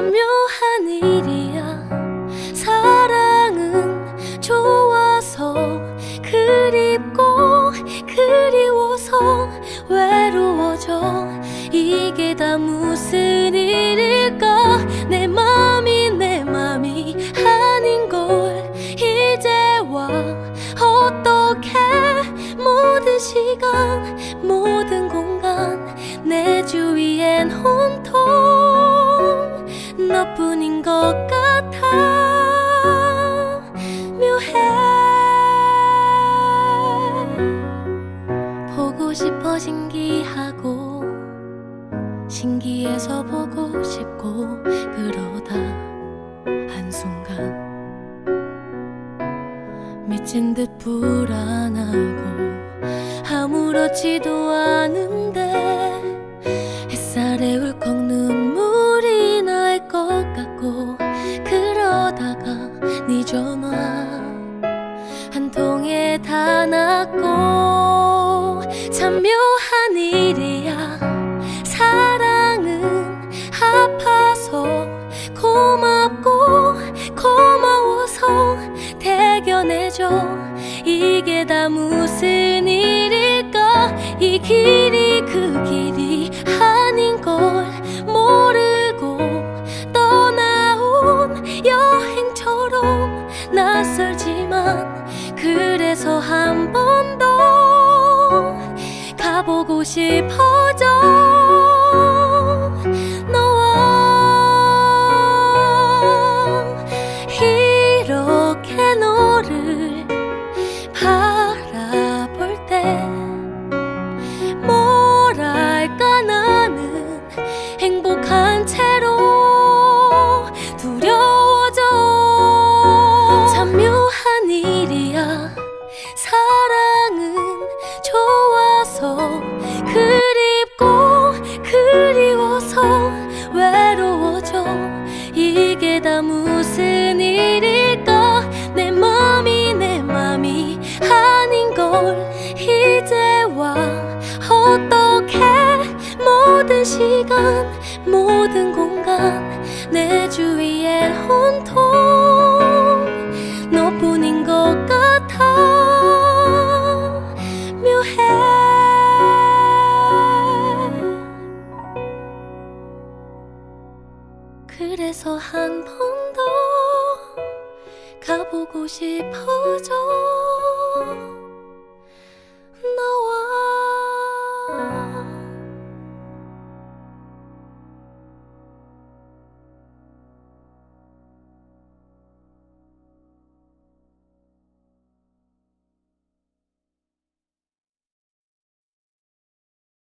참 묘한 일이야. 사랑은 좋아서 그립고 그리워서 외로워져. 이게 다 무슨 신기하고 신기해서 보고 싶고 그러다 한순간 미친 듯 불안하고 아무렇지도 않은데 햇살에 울컥 눈물이 날 것 같고 그러다가 네 전화 한 통에 다 났고 참 묘 한 일이야? 사랑은 아파서 고맙고 고마워서 대견해줘. 이게 다 무슨 일일까? 이 길이 그 길이 아닌 걸 모르고 떠나온 여행처럼 낯설지만 그래서 한 번 더 가보고 싶어져. 너와 이렇게 너를 바라볼 때 뭐랄까 나는 행복한 채로 두려워져. 참 묘한 일이야 시간 모든 공간 내 주위엔 온통 너뿐인 것 같아. 묘해. 그래서 한 번 더 가보고 싶어져